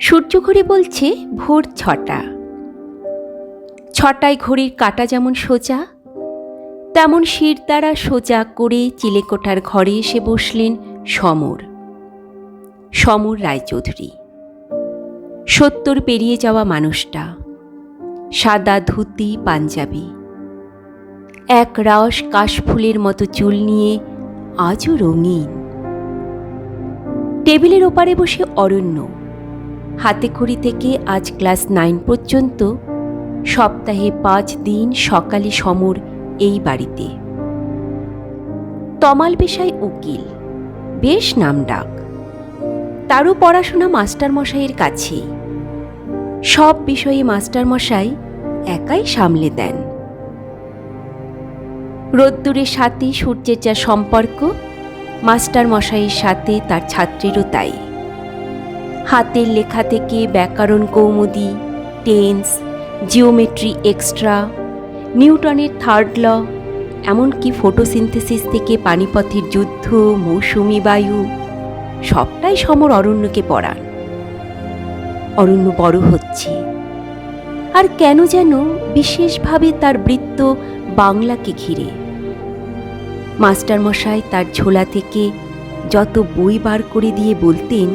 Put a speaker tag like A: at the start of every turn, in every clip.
A: সূর্য ঘড়ি বলছে ভোর ছটা। ছটায় ঘড়ির কাটা যেমন সোজা, তেমন শির দ্বারা সোজা করে চিলেকোঠার ঘরে এসে বসলেন সমর সমর রায়চৌধুরী। সত্তর পেরিয়ে যাওয়া মানুষটা। সাদা ধুতি, পাঞ্জাবি। এক রস কাশফুলের মতো চুল নিয়ে আজও রঙিন। টেবিলের ওপারে বসে অরণ্য। হাতে খড়ি থেকে আজ ক্লাস নাইন পর্যন্ত, সপ্তাহে পাঁচ দিন সকালে সমর এই বাড়িতে। তমাল পেশায় উকিল, বেশ নামডাক। তারও পড়াশোনা মাস্টারমশাইয়ের কাছেই সব বিষয়ে মাস্টারমশাই একাই সামলে দেন। রোদ্দুরের সাথে সূর্যের যা সম্পর্ক, মাস্টারমশাইয়ের সাথে তার ছাত্রীরও তাই। হাতের লেখা থেকে Byakaran Kaumudi, tense, geometry extra, নিউটনের থার্ড ল, এমনকি ফটোসিনথেসিস থেকে পানিপথের যুদ্ধ, মৌসুমি বায়ু, সবটাই সমর অরণ্যকে পড়ান। অরণ্য বড় হচ্ছে। আর কেন যেন বিশেষভাবে তার বৃত্ত বাংলাকে ঘিরে। মাস্টারমশাই তার ঝোলা থেকে যত বই বার করে দিয়ে বলতেন,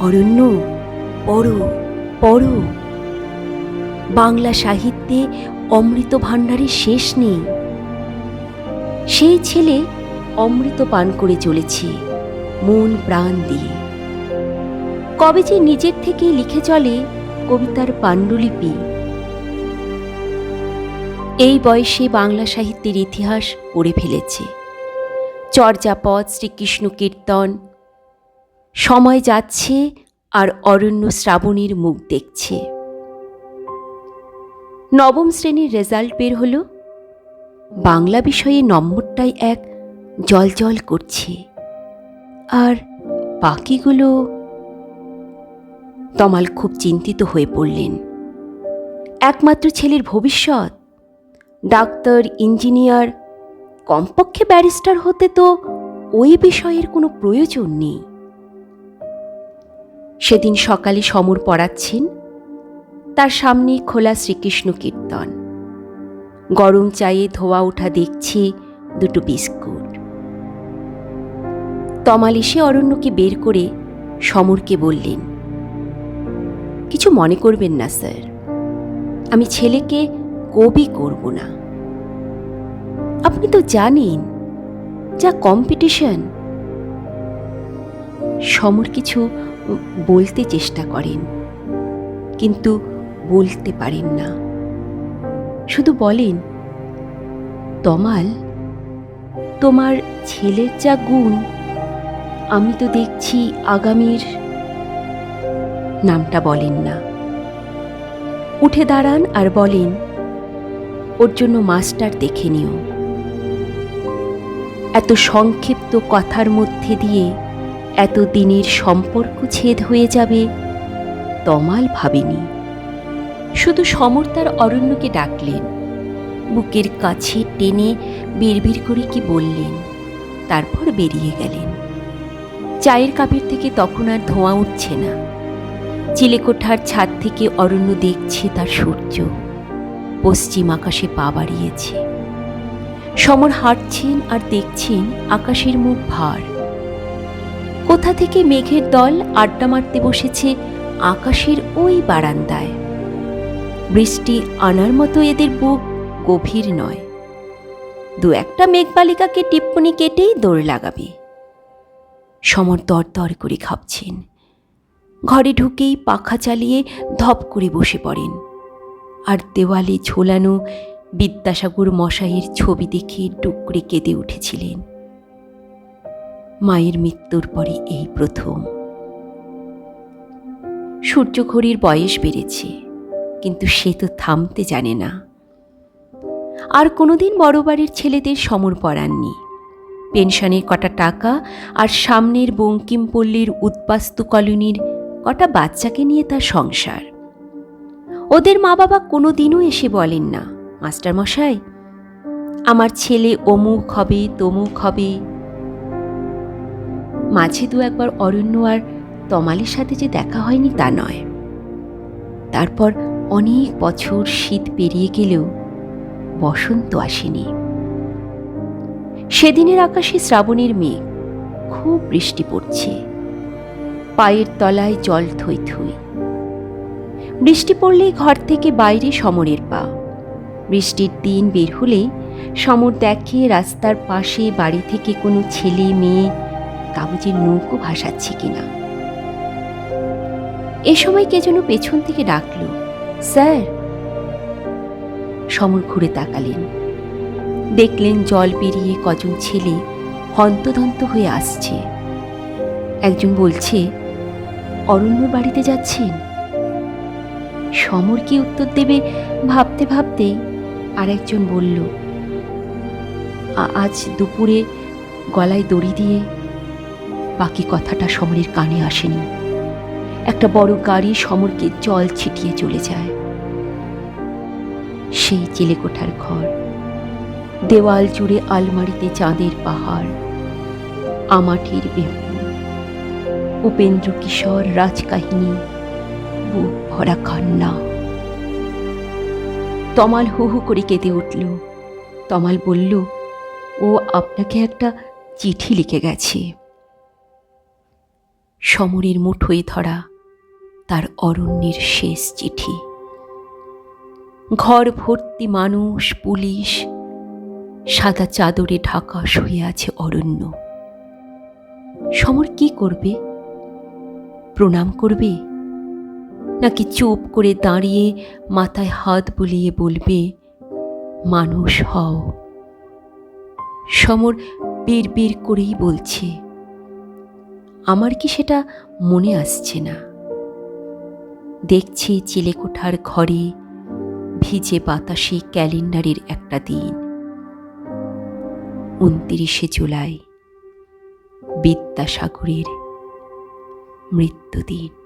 A: অরণ্য, পড়ো পড়ো। বাংলা সাহিত্যে অমৃত ভাণ্ডারের শেষ নেই। সেই ছেলে অমৃত পান করে চলেছে, মন প্রাণ দিয়ে। কবে যে নিজের থেকে লিখে চলে কবিতার পাণ্ডুলিপি। এই বয়সে বাংলা সাহিত্যের ইতিহাস পড়ে ফেলেছে। চর্যাপদ শ্রীকৃষ্ণ কীর্তন, সময় যাচ্ছে আর অরণ্য শ্রাবণীর মুখ দেখছে। নবম শ্রেণির রেজাল্ট বের হলো। বাংলা বিষয়ে নম্বরটাই এক জল জল করছে। আর বাকিগুলো তমাল খুব চিন্তিত হয়ে পড়লেন। একমাত্র ছেলের ভবিষ্যৎ। ডাক্তার, ইঞ্জিনিয়ার, কমপক্ষে ব্যারিস্টার হতে তো ওই বিষয়ের কোনো প্রয়োজন নেই। সেদিন সকালে সমর পড়াচ্ছেন, তার সামনে খোলা শ্রীকৃষ্ণ কীর্তন। গরম চায়ে ধোয়া ওঠা দেখছি দুটো বিস্কুট। তমাল এসে অরণ্যকে বের করে সমরকে বললেন কিছু মনে করবেন না, স্যার। আমি ছেলেকে কবি করব না। আপনি তো জানেন, যা কম্পিটিশন সমর কিছু বলতে চেষ্টা করেন, কিন্তু বলতে পারেন না। শুধু বলেন, তমাল, তোমার ছেলের যা গুণ, আমি তো দেখছি আগামীর নামটা বলেন না। উঠে দাঁড়ান আর বলেন, ওর জন্য মাস্টার দেখে নিও। এত সংক্ষিপ্ত কথার মধ্যে দিয়ে এত দিনের সম্পর্ক ছেদ হয়ে যাবে, তমাল ভাবেনি। শুধু সমর্তার অরণ্যকে ডাকলেন, বুকের কাছে টেনে বিড়বিড় করে কি বললেন, তারপর বেরিয়ে গেলেন। চায়ের কাপের থেকে তখন আর ধোঁয়া উঠছে না। চিলেকোঠার ছাদ থেকে অরণ্য দেখছে তার সূর্য। পশ্চিম আকাশে পা বাড়িয়েছে। সমর হাঁটছেন আর দেখছেন আকাশের মুখ ভার। কোথা থেকে মেঘের দল আড্ডা মারতে বসেছে আকাশের ওই বারান্দায়। বৃষ্টি আনার মতো এদের বুক গভীর নয়। দু একটা মেঘবালিকাকে টিপ্পনি কেটেই দৌড় লাগাবে। সমর দর দর করে খাপছেন। ঘরে ঢুকেই পাখা চালিয়ে ধপ করে বসে পড়েন। আর দেওয়ালে ঝোলানো বিদ্যাসাগর মশাইয়ের ছবি দেখে ডুকরে কেঁদে উঠেছিলেন। মায়ের মৃত্যুর পরে এই প্রথম। সূর্যঘড়ির বয়স বেড়েছে, কিন্তু সে তো থামতে জানে না। আর কোনোদিন বড় বাড়ির ছেলেদের সমর পড়াননি পেনশনের কটা টাকা আর সামনের বঙ্কিমপল্লীর উদ্বাস্তু কলোনির কটা বাচ্চাকে নিয়ে তার সংসার। ওদের মা বাবা কোনো দিনও এসে বলেন না, মাস্টার মশাই, আমার ছেলে অমুক হবে, তমুক হবে। মাঝে দু একবার অরণ্য আর তমালের সাথে যে দেখা হয়নি তা নয়। তারপর অনেক বছর শীত পেরিয়ে গেলেও বসন্ত আসেনি। সেদিনের আকাশে শ্রাবণের মেঘ, খুব বৃষ্টি পড়ছে। পায়ের তলায় জল থই থই। বৃষ্টি পড়লেই ঘর থেকে বাইরে সমরের পা। বৃষ্টির দিন বের হলেই সমর দেখে রাস্তার পাশে বাড়ি থেকে কোনো ছেলে, মেয়ে কাগজের নৌকো ভাসাচ্ছে কিনা। এ সময় কে যেন পেছন থেকে ডাকল, স্যার! সমর ঘুরে তাকালেন। দেখলেন জল পেরিয়ে কজন ছেলে হন্তদন্ত হয়ে আসছে। একজন বলছে অরণ্য বাড়িতে যাচ্ছেন। সমর কি উত্তর দেবে ভাবতে ভাবতেই আরেকজন বলল, "আ- আজ দুপুরে গলায় দড়ি দিয়ে বাকি কথাটা সমরের কানে আসেনি। একটা বড় গাড়ি সমরকে জল ছিটিয়ে চলে যায়। সেই চিলেকোঠার ঘর, দেওয়াল জুড়ে আলমারিতে চাঁদের পাহাড়, আমাটির বেহুল উপেন্দ্র কিশোর রাজকাহিনী, বুক ভরা কান্না। তমাল হু হু করে কেঁদে উঠল। তমাল বলল, ও আপনাকে একটা চিঠি লিখে গেছে। সমরের মুঠোয় ধরা তার অরণ্যের শেষ চিঠি। ঘর ভর্তি মানুষ, পুলিশ, সাদা চাদরে ঢাকা শুয়ে আছে অরণ্য। সমর কি করবে? প্রণাম করবে? নাকি চুপ করে দাঁড়িয়ে মাথায় হাত বুলিয়ে বলবে, মানুষ হও সমর বের বের করেই বলছে, আমার কি সেটা মনে আসছে না? দেখছি চিলেকোঠার ঘরে ভিজে বাতাসে ক্যালেন্ডারের একটা দিন। উনতিরিশে জুলাই, বিদ্যাসাগরের মৃত্যুদিন